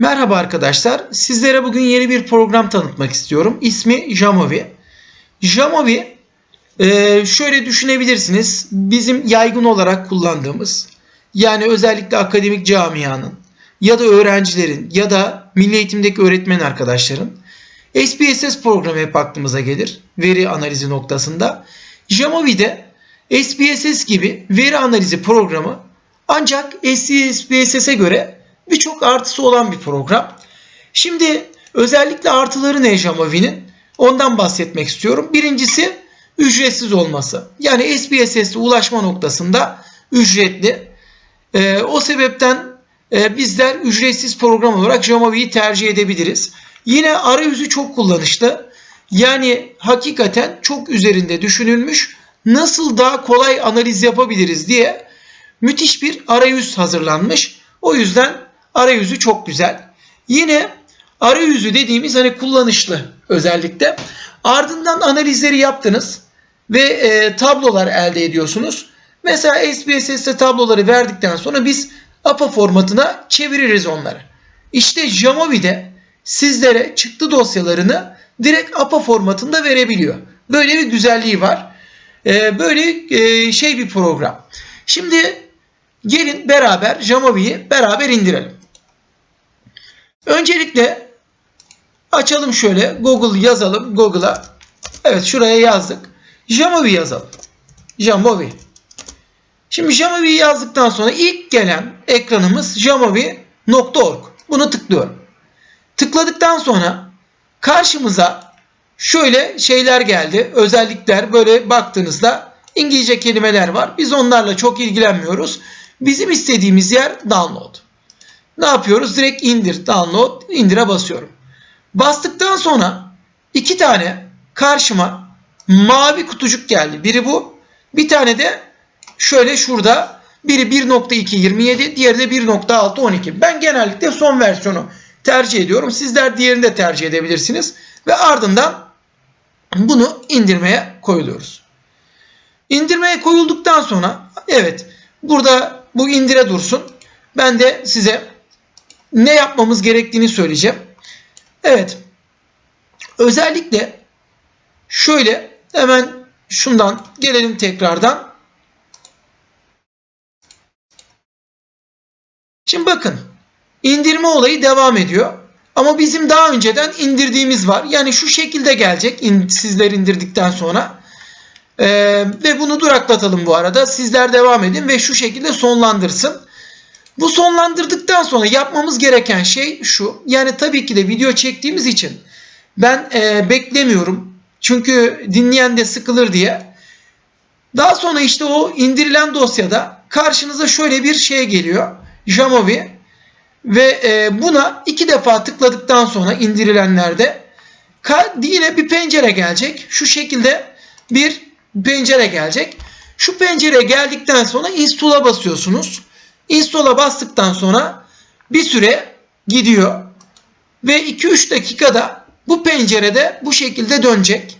Merhaba arkadaşlar. Sizlere bugün yeni bir program tanıtmak istiyorum. İsmi Jamovi. Jamovi e, şöyle düşünebilirsiniz. Bizim yaygın olarak kullandığımız yani özellikle akademik camianın ya da öğrencilerin ya da milli eğitimdeki öğretmen arkadaşların SPSS programı hep aklımıza gelir. Veri analizi noktasında. Jamovi de SPSS gibi veri analizi programı ancak SPSS'e göre birçok artısı olan bir program. Şimdi özellikle artıları ne Jamovi'nin? Ondan bahsetmek istiyorum. Birincisi ücretsiz olması. Yani SPSS'e ulaşma noktasında ücretli. Ee, o sebepten e, bizler ücretsiz program olarak Jamovi'yi tercih edebiliriz. Yine arayüzü çok kullanışlı. Yani hakikaten çok üzerinde düşünülmüş. Nasıl daha kolay analiz yapabiliriz diye müthiş bir arayüz hazırlanmış. O yüzden arayüzü çok güzel. Yine arayüzü dediğimiz hani kullanışlı özellikle. Ardından analizleri yaptınız ve e, tablolar elde ediyorsunuz. Mesela SPSS'te tabloları verdikten sonra biz APA formatına çeviririz onları. İşte Jamovi'de sizlere çıktı dosyalarını direkt APA formatında verebiliyor. Böyle bir güzelliği var. E, böyle e, şey bir program. Şimdi gelin beraber Jamovi'yi beraber indirelim. Öncelikle açalım şöyle Google yazalım Google'a. Evet şuraya yazdık. Jamovi yazalım. Jamovi. Şimdi Jamovi'yi yazdıktan sonra ilk gelen ekranımız jamovi.org. Bunu tıklıyorum. Tıkladıktan sonra karşımıza şöyle şeyler geldi. Özellikler böyle baktığınızda İngilizce kelimeler var. Biz onlarla çok ilgilenmiyoruz. Bizim istediğimiz yer download. Ne yapıyoruz? Direkt indir, download, indire basıyorum. Bastıktan sonra iki tane karşıma mavi kutucuk geldi. Biri bu. Bir tane de şöyle şurada biri 1.227, diğeri de 1.612. Ben genellikle son versiyonu tercih ediyorum. Sizler diğerini de tercih edebilirsiniz. Ve ardından bunu indirmeye koyuluyoruz. İndirmeye koyulduktan sonra evet burada bu indire dursun. Ben de size ne yapmamız gerektiğini söyleyeceğim. Evet. Özellikle şöyle hemen şundan gelelim tekrardan. Şimdi bakın indirme olayı devam ediyor. Ama bizim daha önceden indirdiğimiz var. Yani şu şekilde gelecek sizler indirdikten sonra. Ee, ve bunu duraklatalım bu arada. Sizler devam edin ve şu şekilde sonlandırsın. Bu sonlandırdıktan sonra yapmamız gereken şey şu. Yani tabii ki de video çektiğimiz için ben e, beklemiyorum. Çünkü dinleyen de sıkılır diye. Daha sonra işte o indirilen dosyada karşınıza şöyle bir şey geliyor. Jamovi ve e, buna iki defa tıkladıktan sonra indirilenlerde yine bir pencere gelecek. Şu şekilde bir pencere gelecek. Şu pencere geldikten sonra install'a basıyorsunuz. Install'a bastıktan sonra bir süre gidiyor. Ve 2-3 dakikada bu pencerede bu şekilde dönecek.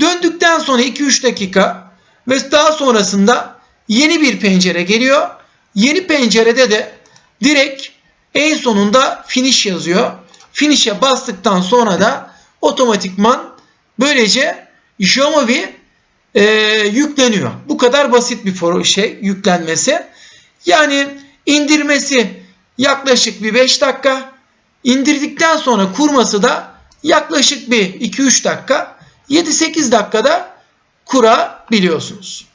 Döndükten sonra 2-3 dakika ve daha sonrasında yeni bir pencere geliyor. Yeni pencerede de direkt en sonunda finish yazıyor. Finish'e bastıktan sonra da otomatikman böylece Jamovi e, yükleniyor. Bu kadar basit bir şey yüklenmesi. Yani indirmesi yaklaşık bir 5 dakika. İndirdikten sonra kurması da yaklaşık bir 2-3 dakika. 7-8 dakikada kurabiliyorsunuz.